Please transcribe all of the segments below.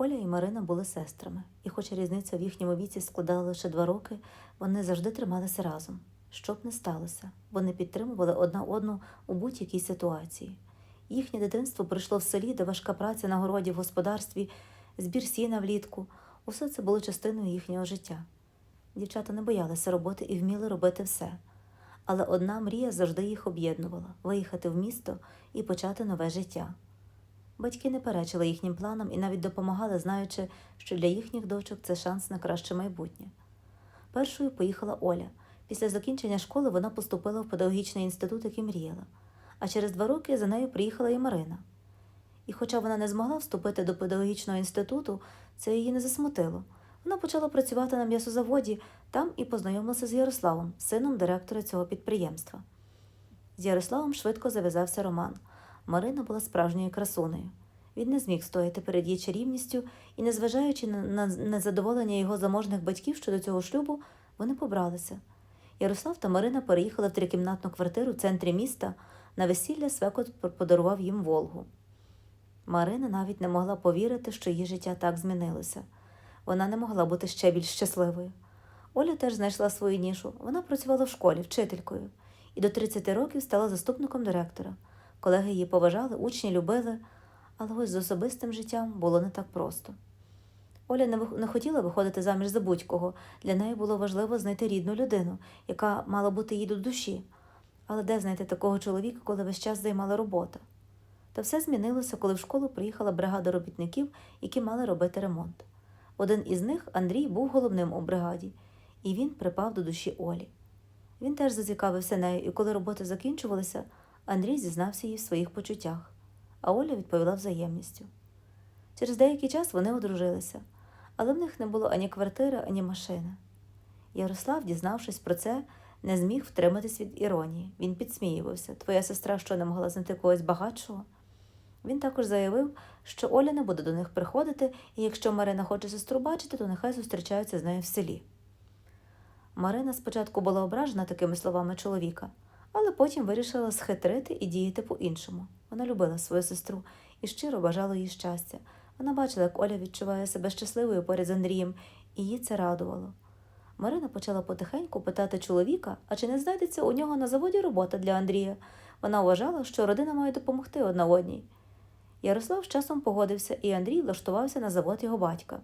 Оля і Марина були сестрами, і, хоч різниця в їхньому віці складала лише два роки, вони завжди трималися разом. Що б не сталося, вони підтримували одна одну у будь-якій ситуації. Їхнє дитинство пройшло в селі, де важка праця на городі в господарстві, збір сіна влітку. Усе це було частиною їхнього життя. Дівчата не боялися роботи і вміли робити все. Але одна мрія завжди їх об'єднувала виїхати в місто і почати нове життя. Батьки не перечили їхнім планам і навіть допомагали, знаючи, що для їхніх дочок це шанс на краще майбутнє. Першою поїхала Оля. Після закінчення школи вона поступила в педагогічний інститут, який мріяла. А через два роки за нею приїхала і Марина. І хоча вона не змогла вступити до педагогічного інституту, це її не засмутило. Вона почала працювати на м'ясозаводі там і познайомилася з Ярославом, сином директора цього підприємства. З Ярославом швидко зав'язався роман. Марина була справжньою красунею. Він не зміг стояти перед її чарівністю, і, незважаючи на, незадоволення його заможних батьків щодо цього шлюбу, вони побралися. Ярослав та Марина переїхали в трикімнатну квартиру в центрі міста. На весілля свекот подарував їм Волгу. Марина навіть не могла повірити, що її життя так змінилося. Вона не могла бути ще більш щасливою. Оля теж знайшла свою нішу. Вона працювала в школі вчителькою і до 30 років стала заступником директора. Колеги її поважали, учні любили, але ось з особистим життям було не так просто. Оля не, хотіла виходити заміж за будь-кого. Для неї було важливо знайти рідну людину, яка мала бути їй до душі. Але де знайти такого чоловіка, коли весь час займала робота? Та все змінилося, коли в школу приїхала бригада робітників, які мали робити ремонт. Один із них, Андрій, був головним у бригаді, і він припав до душі Олі. Він теж зацікавився нею, і коли роботи закінчувалися, Андрій зізнався їй в своїх почуттях, а Оля відповіла взаємністю. Через деякий час вони одружилися, але в них не було ані квартири, ані машини. Ярослав, дізнавшись про це, не зміг втриматись від іронії. Він підсміювався. Твоя сестра що не могла знайти когось багатшого? Він також заявив, що Оля не буде до них приходити, і якщо Марина хоче сестру бачити, то нехай зустрічаються з нею в селі. Марина спочатку була ображена такими словами чоловіка, але потім вирішила схитрити і діяти по-іншому. Вона любила свою сестру і щиро бажала їй щастя. Вона бачила, як Оля відчуває себе щасливою поряд з Андрієм, і її це радувало. Марина почала потихеньку питати чоловіка, а чи не знайдеться у нього на заводі робота для Андрія. Вона вважала, що родина має допомогти одна одній. Ярослав з часом погодився, і Андрій влаштувався на завод його батька.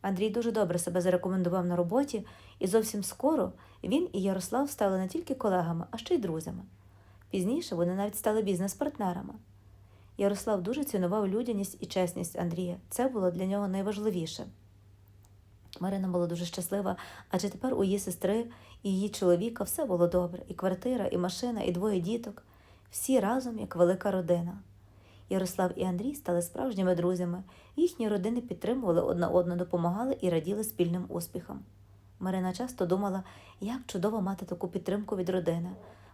Андрій дуже добре себе зарекомендував на роботі, і зовсім скоро він і Ярослав стали не тільки колегами, а ще й друзями. Пізніше вони навіть стали бізнес-партнерами. Ярослав дуже цінував людяність і чесність Андрія. Це було для нього найважливіше. Марина була дуже щаслива, адже тепер у її сестри і її чоловіка все було добре: і квартира, і машина, і двоє діток, всі разом як велика родина. Ярослав і Андрій стали справжніми друзями, їхні родини підтримували одна одну, допомагали і раділи спільним успіхам. Марина часто думала, як чудово мати таку підтримку від родини.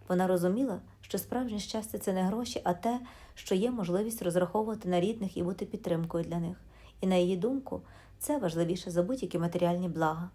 Вона розуміла, що справжнє щастя це не гроші, а те, що є можливість розраховувати на рідних і бути підтримкою для них. І на її думку, це важливіше за будь-які матеріальні блага.